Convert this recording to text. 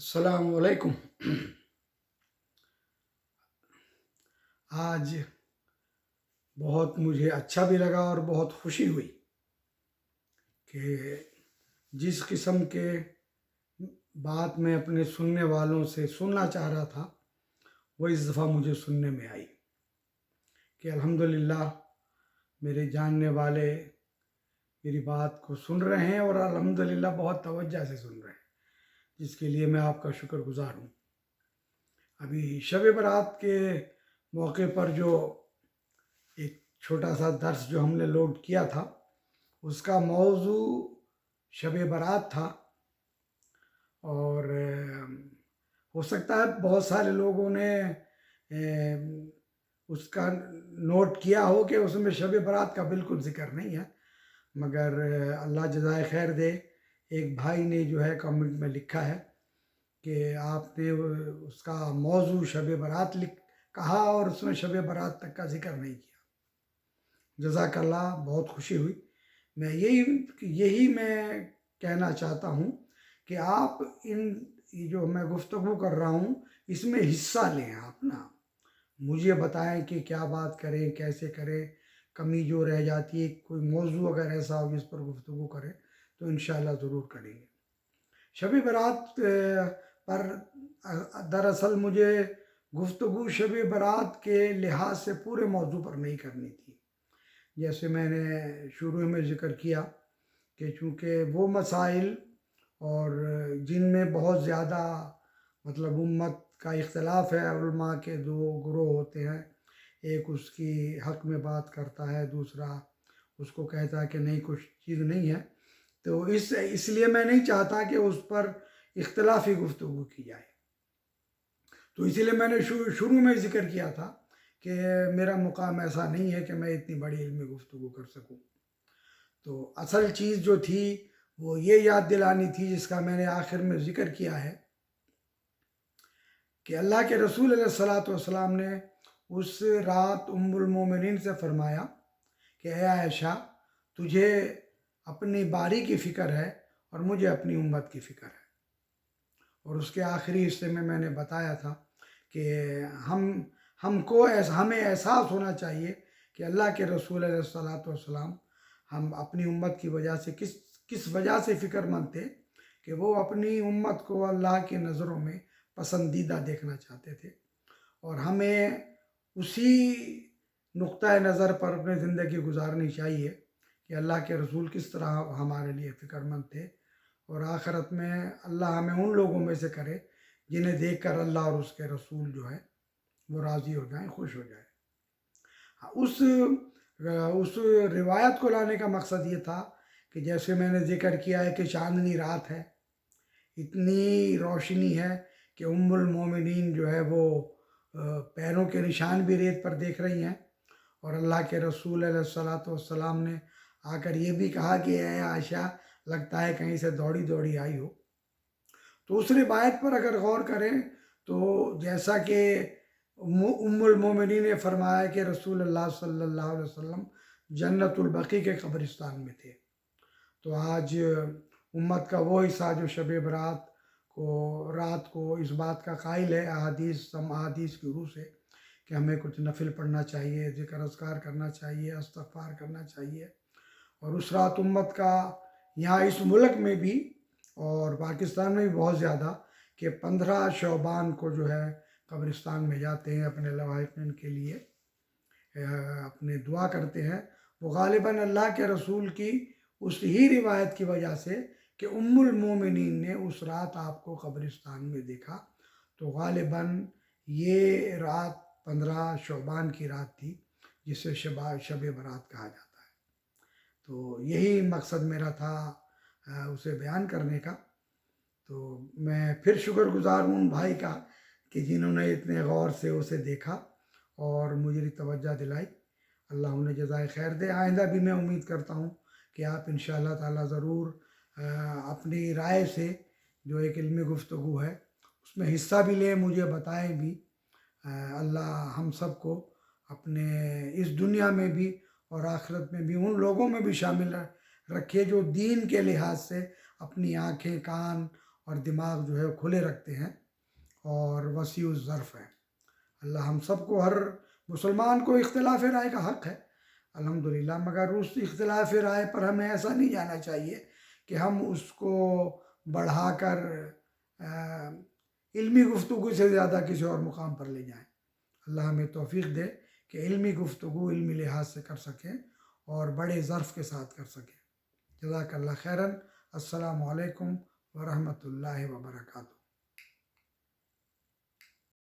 असलकुम आज बहुत मुझे अच्छा भी लगा और बहुत खुशी हुई कि जिस किस्म के बात मैं अपने सुनने वालों से सुनना चाह रहा था, वो इस दफ़ा मुझे सुनने में आई कि अल्हम्दुलिल्लाह मेरे जानने वाले मेरी बात को सुन रहे हैं और अल्हम्दुलिल्लाह बहुत तवज्जो से सुन रहे हैं। जिसके लिए मैं आपका शुक्रगुजार हूँ। अभी शब बारात के मौके पर जो एक छोटा सा दर्स जो हमने लोड किया था, उसका मौजू शब बारात था और हो सकता है बहुत सारे लोगों ने उसका नोट किया हो कि उसमें शब बारात का बिल्कुल ज़िक्र नहीं है, मगर, अल्लाह जजाय खैर दे एक भाई ने जो है कमेंट में लिखा है कि आपने उसका मौजू शब बारात लिख, कहा और उसमें शब बारात तक का ज़िक्र नहीं किया। जजाकल्ला बहुत खुशी हुई। मैं यही यही मैं कहना चाहता हूँ कि आप इन जो मैं गुफ्तु कर रहा हूँ, इसमें हिस्सा लें आप ना। मुझे बताएँ कि क्या बात करें, कैसे करें। कमी जो रह जाती है, कोई मौजू अगर ऐसा हो जिस पर गुफ्तु करें तो इन ज़रूर करेंगे। शब बारात पर दरअसल मुझे गुफ्तु शब बारात के लिहाज से पूरे मौजू पर नहीं करनी थी। जैसे मैंने शुरू में ज़िक्र किया कि चूँकि वो मसाइल और जिनमें बहुत ज़्यादा मतलब उम्मत का इख्तलाफ है के दो ग्रोह होते हैं। एक उसकी हक में बात करता है, दूसरा उसको कहता है कि नहीं, कुछ चीज़ नहीं है। तो इस, इसलिए मैं नहीं चाहता कि उस पर इख्तलाफी गुफ्तु की जाए। तो इसीलिए मैंने शुरू शुरू में ज़िक्र किया था कि मेरा मुकाम ऐसा नहीं है कि मैं इतनी बड़ी इल्मी गुफ्तु कर सकूँ। तो असल चीज़ जो थी, वो ये याद दिलानी थी, जिसका मैंने आखिर में ज़िक्र किया है, कि अल्लाह के रसूल सलाम ने उस रात उम्मुल से फरमाया कि आयशा, तुझे अपनी बारी की फ़िक्र है और मुझे अपनी उम्मत की फ़िक्र है। और उसके आखिरी हिस्से में मैंने बताया था कि हम, हमको ऐसा, हमें एहसास होना चाहिए कि अल्लाह के रसूल सलाम हम अपनी उम्मत की वजह से किस किस वजह से फ़िक्रमंद थे कि वो अपनी उम्मत को अल्लाह की नज़रों में पसंदीदा देखना चाहते थे। और हमें उसी नुक़ नज़र पर अपनी ज़िंदगी गुजारनी चाहिए कि अल्लाह के रसूल किस तरह हमारे लिए फ़िक्रमंद थे। और आखरत में अल्लाह हमें उन लोगों में से करे जिन्हें देख कर अल्लाह और उसके रसूल जो है वो राज़ी हो जाए खुश हो जाए। हाँ, उस उस रिवायत को लाने का मकसद ये था कि जैसे मैंने ज़िक्र किया है कि चांदनी रात है इतनी रोशनी है कि उम्मुल मोमिनीन जो है वो पैरों के निशान भी रेत पर देख रही हैं। और अल्लाह के रसूल सलाम ने आकर ये भी कहा कि आशा, लगता है कहीं से दौड़ी दौड़ी आई हो। तो उस रिवायत पर अगर गौर करें तो जैसा कि उम्मुल मोमिनी ने फरमाया कि रसूल अल्लाह सल्लल्लाहु अलैहि वसल्लम जन्नतुलबकी के कब्रिस्तान में थे। तो आज उम्मत का वो हिस्सा जो शब बरात को, रात को इस बात का कायल है, अहादीस, सम अहादीस की रूह से कि हमें कुछ नफिल पढ़ना चाहिए ज़िक्र असकार करना चाहिए अस्तफ़ार करना चाहिए। और उस रात उम्मत का यहाँ इस मुल्क में भी और पाकिस्तान में भी बहुत ज़्यादा कि पंद्रह शोबान को जो है कब्रिस्तान में जाते हैं अपने लवाकिन के लिए अपने दुआ करते हैं। वो गालिबा अल्लाह के रसूल की उस ही रिवायत की वजह से कि उम्मुल मोमिनीन ने उस रात आपको कब्रिस्तान में देखा। तो गालिबा ये रात पंद्रह शोबान की रात थी, जिसे शबा शब बरात कहा जाता तो यही मकसद मेरा था उसे बयान करने का। तो मैं फिर शुक्रगुजार हूँ उन भाई का कि जिन्होंने इतने गौर से उसे देखा और मुझे तवज्जो दिलाई। अल्लाह उन्हें जजाय खैर दे। आइंदा भी मैं उम्मीद करता हूँ कि आप इन ताला ज़रूर अपनी राय से जो एक इल्मी गुफ्तु है, उसमें हिस्सा भी लें, मुझे बताएँ भी। अल्लाह हम सबको अपने इस दुनिया में भी और आखिरत में भी उन लोगों में भी शामिल रखे जो दीन के लिहाज से अपनी आँखें, कान और दिमाग जो है खुले रखते हैं और वसी ज़र्फ़ हैं। अल्लाह हम सबको हर मुसलमान को इख्तलाफ राय का हक़ है। अल्हम्दुलिल्लाह, मगर उस इख्तलाफ राय पर हमें ऐसा नहीं जाना चाहिए कि हम उसको बढ़ाकर इल्मी गुफ्तु से ज़्यादा किसी और मुकाम पर ले जाएँ। अल्लाह हमें तोफ़ी दे कि इल्मी गुफ्तु इल्मी लिहाज से कर सकें और बड़े ज़र्फ़ के साथ कर सकें। जज़ाकल्ला खैरन। असलकम वरहमतुल्लाहि वबरकातुहू